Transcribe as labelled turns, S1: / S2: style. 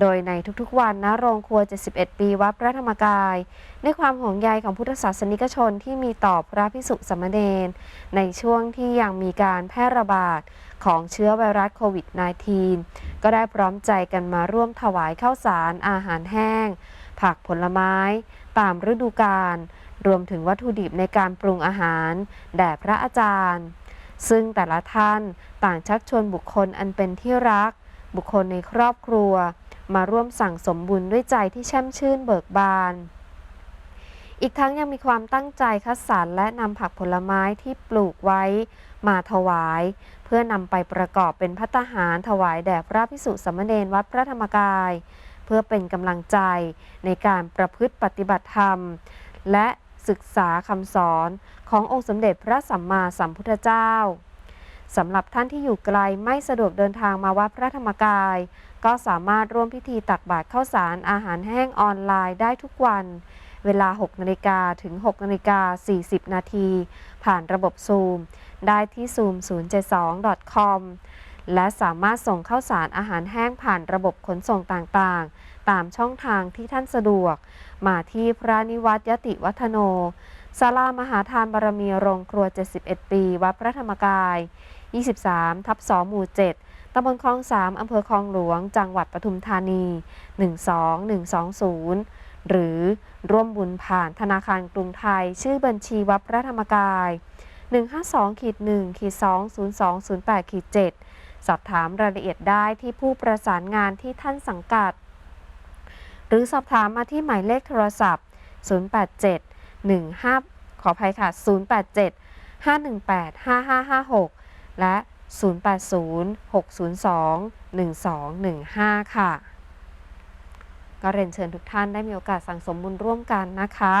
S1: โดยในทุกๆวันณโรงครัว 71 ปีวัดพระธรรมกายด้วยความห่วงใยของพุทธศาสนิกชนที่มีต่อพระพิสุสามเณรในช่วงที่ยังมีการแพร่ระบาดของเชื้อไวรัสโควิด -19 ก็ได้พร้อมใจกันมาร่วมถวายข้าวสารอาหารแห้ง ผักผลไม้ ตามฤดูกาลรวมถึงวัตถุดิบในการปรุงอาหาร แด่พระอาจารย์ ซึ่งแต่ละท่านต่างชักชวนบุคคลอันเป็นที่รัก บุคคลในครอบครัว มาร่วมสั่งสมบุญด้วยใจที่แช่มชื่นเบิกบาน อีกทั้งยังมีความตั้งใจคัดสรรและนำผักผลไม้ที่ปลูกไว้ มาถวาย เพื่อนำไปประกอบเป็นพัตตาหารถวายแด่พระพิสุสามเณรวัดพระธรรมกาย เพื่อเป็นกำลังใจในการประพฤติปฏิบัติธรรม และศึกษาคำสอนขององค์สมเด็จพระสัมมาสัมพุทธเจ้า สำหรับท่านที่อยู่ไกลไม่สะดวกเดินทางมาวัดพระธรรมกาย ก็สามารถร่วมพิธีตักบาตรข้าวสารอาหารแห้งออนไลน์ได้ทุกวัน เวลา 6นาฬิกาถึง6นาฬิกา40 นาที ผ่านระบบซูม ได้ที่ zoom 072 com และสามารถส่งข้าวสารอาหารแห้งผ่านระบบขนส่งต่างๆ ตามช่องทางที่ท่านสะดวก มาที่พระนิวัตยติวัฒโนศาลามหาทานบารมีโรงครัว 71 ปี วัดพระธรรมกาย 23 ทับ 2 หมู่ 7 ตำบลคลอง 3 อำเภอคลองหลวง จังหวัดปทุมธานี 12120 หรือร่วมบุญผ่านธนาคารกรุงไทย ชื่อบัญชีวัดพระธรรมกาย 152ขีด1ขีด20208ขีด7สอบถามรายละเอียดได้ที่ผู้ประสานงานที่ท่านสังกัด หรือสอบถามมาที่หมายเลขโทรศัพท์ 087 15ขออภัยค่ะ 087 518 5556 และ 080 602 1215 ค่ะ ก็เรียนเชิญทุกท่านได้มีโอกาสสั่งสมบุญร่วมกันนะคะ